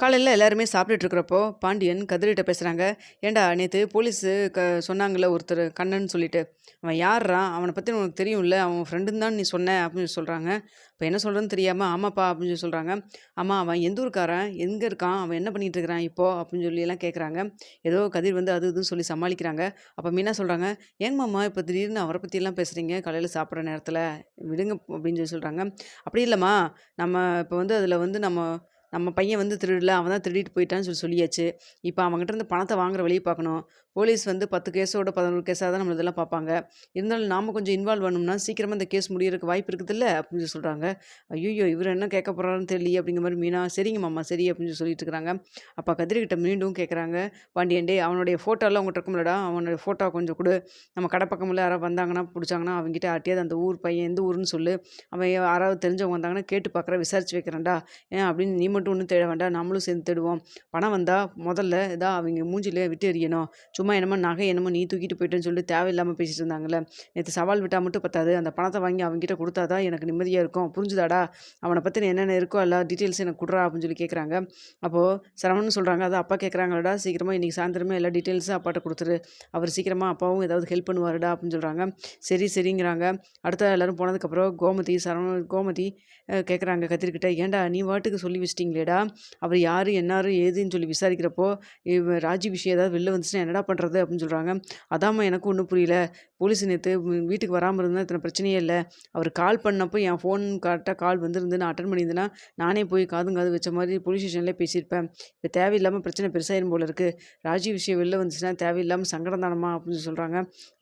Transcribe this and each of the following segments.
காலையில் எல்லாருமே சாப்பிட்டுட்டு இருக்கிறப்போ, பாண்டியன் கதிர்கிட்ட பேசுகிறாங்க "ஏன்டா நேற்று போலீஸு க சொன்னாங்கல்ல ஒருத்தர் கண்ணன்னு சொல்லிட்டு. அவன் யார்றா? அவனை பற்றி உனக்கு தெரியும்ல. அவன் ஃப்ரெண்டுன்னு தான் நீ சொன்ன" அப்படின்னு சொல்கிறாங்க இப்போ என்ன சொல்கிறேன்னு தெரியாமல் "ஆமாப்பா" அப்படின்னு சொல்லி சொல்கிறாங்க "ஆமா அவன் எந்த ஊருக்காரன் எங்கே இருக்கான்? அவன் என்ன பண்ணிகிட்டு இருக்கிறான் இப்போ?" அப்படின்னு சொல்லியெல்லாம் கேட்குறாங்க. ஏதோ கதிர் வந்து அது இதுன்னு சொல்லி சமாளிக்கிறாங்க. அப்போ மீனா சொல்கிறாங்க "ஏங்க மாமா இப்போ திடீர்னு அவரை பற்றிலாம் பேசுகிறீங்க காலையில் சாப்பிட்ற நேரத்தில் விடுங்க" அப்படின்னு சொல்லி சொல்கிறாங்க "அப்படி இல்லைம்மா நம்ம இப்போ வந்து அதில் வந்து நம்ம நம்ம பையன் வந்து திருடல. அவன் தான் திருடிட்டு போயிட்டான்னு சொல்லி சொல்லியாச்சு. இப்போ அவங்ககிட்ட இருந்து பணத்தை வாங்குற வழியை பார்க்கணும். போலீஸ் வந்து 10 கேஸோட பதினோரு கேஸாக தான் நம்மள இதெல்லாம் பார்ப்பாங்க. இருந்தாலும் நாம் கொஞ்சம் இன்வால்வ் பண்ணோம்னா சீக்கிரமாக இந்த கேஸ் முடியறதுக்கு வாய்ப்பு இருக்குதுல்ல" அப்படின்னு சொல்லி சொல்றாங்க. இவர் என்ன கேட்க போகிறாருன்னு தெரியலையே" அப்படிங்கிற மாதிரி மீனா, "சரிங்க மாமா, சரி" அப்படின்னு சொல்லி சொல்லிட்டு இருக்கிறாங்க. அப்போ கதிரிக்கிட்ட மீண்டும் கேட்குறாங்க பாண்டியண்டே அவனுடைய ஃபோட்டோலாம் அவங்ககிட்ட இருக்கும்லடா? அவனுடைய ஃபோட்டோ கொஞ்சம் கொடு நம்ம கடை பக்கம்ல யாராவது வந்தாங்கன்னா, பிடிச்சாங்கன்னா அவங்ககிட்ட ஆட்டியாவது அந்த ஊர் பையன் எந்த ஊருன்னு சொல்லு. அவன் யாராவது தெரிஞ்சவங்க வந்தாங்கன்னா கேட்டு பார்க்குறேன், விசாரிச்சு வைக்கிறேன்டா. ஏன் அப்படின்னு நீ மட்டும் ஒன்றும் தேட வேண்டாம். நம்மளும் சேர்ந்து தேடுவோம். பணம் வந்தால் முதல்ல இதாக அவங்க மூஞ்சில விட்டு எறியணும். சும்மா என்னமோ நகை என்னமோ நீ தூக்கிட்டு போயிட்டேன்னு சொல்லிட்டு தேவையில்லாமல் பேசிட்டு இருந்தாங்கல்ல. நேற்று சவால் விட்டால் மட்டும் பத்தாது. அந்த பணத்தை வாங்கி அவங்ககிட்ட கொடுத்தா தான் எனக்கு நிம்மதியாக இருக்கும். புரிஞ்சுதாடா? அவனை பத்தின என்னென்ன இருக்கோ எல்லா டீட்டெயில்ஸும் எனக்கு கொடுறா அப்படின்னு சொல்லி கேட்குறாங்க. அப்போது சரவணன் சொல்கிறாங்க அது அப்பா கேட்குறாங்களடா சீக்கிரமாக இன்றைக்கி சாயந்தரமே எல்லா டீட்டெயில்ஸும் அப்பாட்ட கொடுத்துரு அவர் சீக்கிரமாக அப்பாவும் ஏதாவது ஹெல்ப் பண்ணுவாருடா" அப்படின்னு சொல்கிறாங்க சரி, சரிங்கிறாங்க. அடுத்த எல்லாரும் போனதுக்கப்புறம் கோமதி, சரவணன் கோமதி கேட்குறாங்க கத்திரிக்கிட்ட "ஏன்டா நீ பாட்டுக்கு சொல்லி இருக்கீங்களேடா அவர் யார் என்னாரு, ஏதுன்னு சொல்லி விசாரிக்கிறப்போ, இவ ராஜி விஷயம் ஏதாவது வெளில வந்துச்சுன்னா என்னடா பண்றது?" அப்படின்னு சொல்கிறாங்க "அதாம்மா எனக்கும் ஒன்றும் புரியல. போலீஸ் நேற்று வீட்டுக்கு வராமல் இருந்தால் இத்தனை பிரச்சனையே இல்லை அவர் கால் பண்ணப்போ என் ஃபோன் கரெக்டாக கால் வந்திருந்து நான் அட்டன் பண்ணியிருந்தேன்னா, நானே போய் காதும் காது வச்ச மாதிரி போலீஸ் ஸ்டேஷன்லேயே பேசியிருப்பேன். இப்போ தேவையில்லாமல் பிரச்சனை பெருசாயிரும் போல இருக்குது ராஜி விஷயம் வெளில வந்துச்சுன்னா தேவையில்லாமல் சங்கடம் தானம்மா" அப்படின்னு சொல்கிறாங்க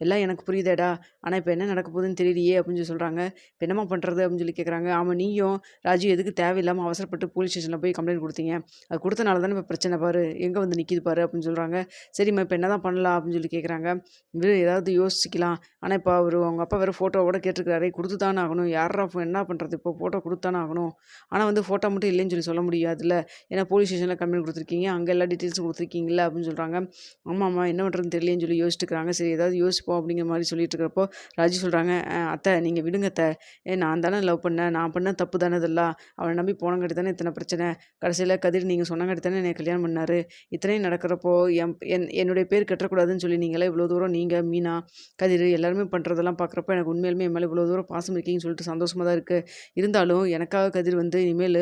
"எல்லாம் எனக்கு புரியுதேடா. ஆனால் இப்போ என்ன நடக்க போகுதுன்னு தெரியலையே" அப்படின்னு சொல்லி சொல்கிறாங்க இப்போ என்னம்மா பண்ணுறது அப்படின்னு சொல்லி கேட்குறாங்க. ஆமாம் நீயும் ராஜீவ் எதுக்கு தேவையில்லாமல் அவசரப்பட்டு போலீஸ் ஸ்டேஷனில் போய் கம்ப்ளைண்ட் கொடுத்தீங்க அது கொடுத்தனால தானே இப்போ பிரச்சனை பாரு. எங்கே வந்து நிற்கிது பாரு" அப்படின்னு சொல்கிறாங்க "சரிம்மா இப்ப என்னதான் பண்ணலாம்?" அப்படின்னு சொல்லி கேட்குறாங்க. "விடு ஏதாவது யோசிக்கலாம். ஆனால் இப்போ அவர் அவங்க அப்பா வேறு ஃபோட்டோவோட கேட்டிருக்காரு. கொடுத்து தானே ஆகணும். யாரா என்ன பண்ணுறது இப்போ? ஃபோட்டோ கொடுத்தானே ஆகணும். ஆனால் வந்து ஃபோட்டோ மட்டும் இல்லைன்னு சொல்லி சொல்ல முடியாதுல்ல. ஏன்னா போலீஸ் ஸ்டேஷனில் கம்ப்ளைண்ட் கொடுத்துருக்கீங்க அங்கே எல்லா டீட்டெயில்ஸும் கொடுத்துருக்கீங்களா அப்படின்னு சொல்றாங்க. "ஆமாம்மா என்ன பண்ணுறதுன்னு தெரியலன்னு சொல்லி யோசிச்சுக்கிறாங்க சரி ஏதாவது யோசிப்போம் அப்படிங்கிற மாதிரி சொல்லிட்டு இருக்கிறப்போ, ராஜி சொல்கிறாங்க அத்தை நீங்கள் விடுங்க அத்தை. ஏ நான் தானே லவ் பண்ணேன். நான் பண்ண தப்பு தானே இதெல்லாம். அவனை நம்பி போனங்காட்டி தானே இத்தனை பிரச்சனை. கடைசியில் கதிர் நீங்கள் சொன்னங்காட்டி தானே என்னை கல்யாணம் பண்ணாரு. இத்தனையும் நடக்கிறப்போ என் என் என்னுடைய பேர் கட்டக்கூடாதுன்னு சொல்லி நீங்களே இவ்வளோ தூரம் நீங்கள் மீனா, கதிர் எல்லாருமே பண்ணுறதெல்லாம் பார்க்குறப்போ எனக்கு உண்மையிலுமே என் மேலே இவ்வளோ தூரம் பாசம் இருக்கீங்கன்னு சொல்லிட்டு சந்தோஷமாக தான் இருக்குது இருந்தாலும் எனக்காக கதிர் வந்து இனிமேல்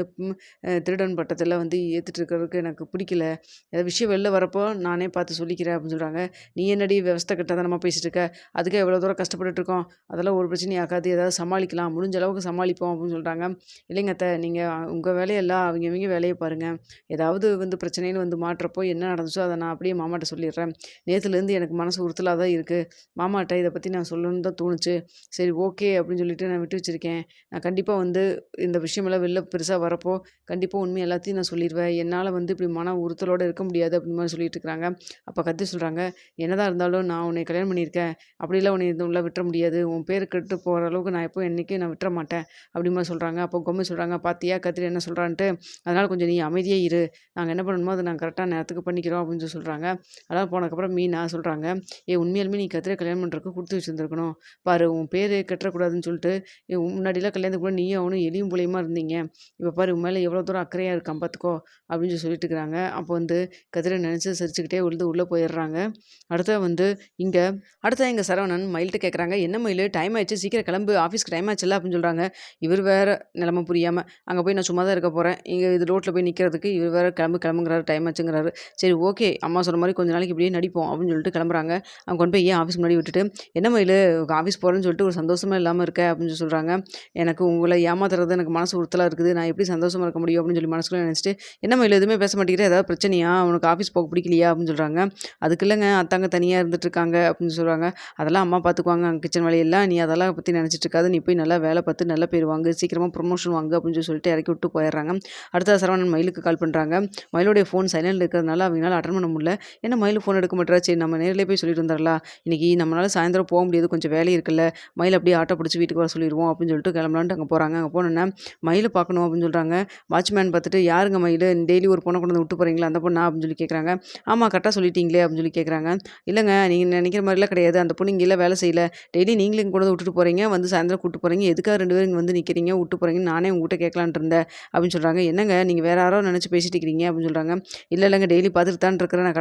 திருடன் பட்டத்தில் வந்து ஏற்றுட்டு இருக்கிறதுக்கு எனக்கு பிடிக்கல. ஏதாவது விஷயம் வெளில வரப்போ நானே பார்த்து சொல்லிக்கிறேன்" அப்படின்னு சொல்கிறாங்க "நீ என்னடி விவஸ்தை கெட்டத்தனமா பேசிட்டு இருக்க? அதுக்கே எவ்வளோ தூரம் கஷ்டப்பட்டுட்டு இருக்கோம். அதெல்லாம் ஒரு பிரச்சனையும் ஆகாது. ஏதாவது சமாளிக்கலாம். முடிஞ்ச அளவுக்கு சமாளிப்போம்" அப்படின்னு சொல்கிறாங்க "இல்லைங்க அத்தை. நீங்கள் உங்கள் வேலையெல்லாம் அவங்க இவங்க வேலையை பாருங்கள் ஏதாவது வந்து பிரச்சனைன்னு வந்து மாட்டுறப்போ என்ன நடந்துச்சோ அதை நான் அப்படியே மாமாட்ட சொல்லிடுறேன். நேற்றுலேருந்து எனக்கு மனசு உறுத்தலாக தான் இருக்குது மாமாட்ட இதை பற்றி நான் சொல்லணும்னு தான் தோணுச்சு. சரி ஓகே அப்படின்னு சொல்லிட்டு நான் விட்டு வச்சுருக்கேன் நான் கண்டிப்பாக வந்து இந்த விஷயமெல்லாம் வெளில பெருசாக வரப்போ, கண்டிப்பாக உண்மை எல்லாத்தையும் நான் சொல்லிடுவேன் என்னால் வந்து இப்படி மன உறுத்தலோடு இருக்க முடியாது" அப்படின்னு மாதிரி சொல்லிட்டு இருக்கிறாங்க. அப்போ கதிர் சொல்கிறாங்க "என்னதான் இருந்தாலும் நான் உன்னைய கல்யாணம் பண்ணியிருக்கேன். அப்படிலாம் உன்னை உள்ள விட்டுற முடியாது. உன் பேர் கெட்டு போகிற அளவுக்கு நான் எப்போ என்றைக்கும் நான் விட்டுற மாட்டேன்" அப்படி மாதிரி சொல்கிறாங்க அப்போ கொம்மை சொல்கிறாங்க பார்த்தியா கத்திரி என்ன சொல்கிறான்ட்டு அதனால் கொஞ்சம் நீ அமைதியே இரு. நாங்கள் என்ன பண்ணணுமோ அதை நாங்கள் கரெக்டாக நேரத்துக்கு பண்ணிக்கிறோம்" அப்படின்னு சொல்லி சொல்கிறாங்க அதெல்லாம் போனதுக்கப்புறம் மீனா சொல்கிறாங்க ஏ உண்மையாலுமே நீ கதிர கல்யாணம் கொடுத்து வச்சுருந்துருக்கணும் பாரு உன் பேர் கெட்டக்கூடாதுன்னு சொல்லிட்டு, முன்னாடிலாம் கல்யாணத்துக்கு கூட நீயும் அவனும் எலியும் புலியமாக இருந்தீங்க. இப்போ பாரு உன் மேலே எவ்வளோ தூரம் அக்கறையாக இருக்கான் பார்த்துக்கோ" அப்படின்னு சொல்லி சொல்லிட்டு இருக்கிறாங்க. அப்போ வந்து கதிரை நினச்சி சிரிச்சுக்கிட்டே உழுது உள்ளே போயிடுறாங்க. அடுத்த வந்து இங்கே அடுத்த எங்கள் சரவணன் மயில்ட்ட கேட்குறாங்க, "என்ன மயில் டைம் ஆயிடுச்சு. சீக்கிரம் கிளம்பு. ஆஃபீஸ்க்கு டைம் ஆச்சுல்ல" அப்படின்னு சொல்கிறாங்க இவர் வேறு நிலமை புரியாமல் அங்கே போய் நான் சும்மா தான் இருக்க போகிறேன் இங்கே இது ரோட்டில் போய் நிற்கிறதுக்கு இவர் வேற கிளம்பு கிளம்புங்கிறாரு. டைம் ஆச்சுங்கிறாரு. சரி ஓகே அம்மா சொன்ன மாதிரி கொஞ்ச நாளைக்கு இப்படியே நடிப்போம்" அப்படின்னு சொல்லிட்டு கிளம்புறாங்க. அவங்க கொண்டு போய் ஏன் ஆஃபீஸ் முன்னாடி விட்டுட்டு, "என்ன மயிலு ஆஃபீஸ் போகிறேன்னு சொல்லிட்டு ஒரு சந்தோஷமே இல்லாமல் இருக்க" அப்படின்னு சொல்லி "எனக்கு உங்களை ஏமாத்துறது எனக்கு மனசு உறுத்தலாக இருக்குது. நான் எப்படி சந்தோஷமாக இருக்க முடியும்?" அப்படின்னு சொல்லி மனசுக்குள்ள நினச்சிட்டு "என்ன மயில் எதுவுமே பேச மாட்டேங்கிற? ஏதாவது பிரச்சனையா? உனக்கு ஆஃபீஸ் போக பிடிக்கலையா?" அப்படின்னு சொல்கிறாங்க "அதுக்கு இல்லைங்க அத்தாங்க தனியாக இருந்துட்டு இருக்காங்க" அப்படின்னு சொல்கிறாங்க "அதெல்லாம் அம்மா பார்த்துக்குவாங்க. அங்கே கிச்சன் வேலையெல்லாம். நீ அதெல்லாம் பற்றி நினச்சிட்டு இருக்காது நீ போய் நல்லா வேலை பார்த்து நல்லா பேர் வாங்கு. சீக்கிரமாக ப்ரொமோஷன் வாங்கு" அப்படின்னு சொல்லி சொல்லிட்டு இறக்கி விட்டு போயிடுறாங்க. அடுத்த சரவணன் மயிலுக்கு கால் பண்ணுறாங்க மயிலுடைய ஃபோன் சைலண்ட் இருக்கிறதுனால அவங்களால அட்டன் பண்ண முடியல. "என்ன மயில் ஃபோன் எடுக்க மாட்டேறா சரி நம்ம நேரில் போய் சொல்லிட்டு வந்துடலாம் இன்னைக்கு நம்மளால் சாயந்தரம் சாயந்தரம் போக முடியாது. கொஞ்சம் வேலை இருக்குல்ல. மயில் அப்படியே ஆட்டோ பிடிச்சி வீட்டுக்கு வர சொல்லிடுவோம் அப்படின்னு சொல்லிட்டு கிளம்பலான்ட்டு அங்கே போகிறாங்க அங்கே போனோன்னே மயிலை பார்க்கணும் அப்படின்னு சொல்கிறாங்க வாட்ச்மேன் பார்த்துட்டு யாருங்க மயில்? டெய்லி ஒரு பொண்ணை கொண்டு வந்து விட்டு போகிறீங்களா அந்த பொண்ணா? அப்படின்னு சொல்லி கேட்குறாங்க ஆமாம் கரெக்டாக சொல்லிட்டீங்களே அப்படின்னு சொல்லி கேட்குறாங்க இல்லைங்க நீங்கள் நினைக்கிற மாதிரிலாம் கிடையாது. அந்த பொண்ணு இங்கே வேலை செய்யலை. டெய்லி நீங்களும் இங்கே கொண்டு வந்து விட்டுட்டு போகிறீங்க வந்து சாயந்தரம் கூட்டு போகிறீங்க எதுக்காக ரெண்டு பேரும் இங்கே வந்து நிற்கிறீங்க விட்டு போகிறீங்க நானே உங்கள்கிட்ட கேட்கலான்ட்டு இருந்தேன். அப்படின்னு சொல்கிறாங்க என்னங்க? நீங்கள் வேறு யாரோ நினச்சி பேசிட்டு இருக்கிறீங்க? அப்படின்னு சொல்கிறாங்க இல்லை இல்லைங்க. டெய்லி பார்த்துட்டு தான் இருக்கிறேன். நான் கரெக்டாக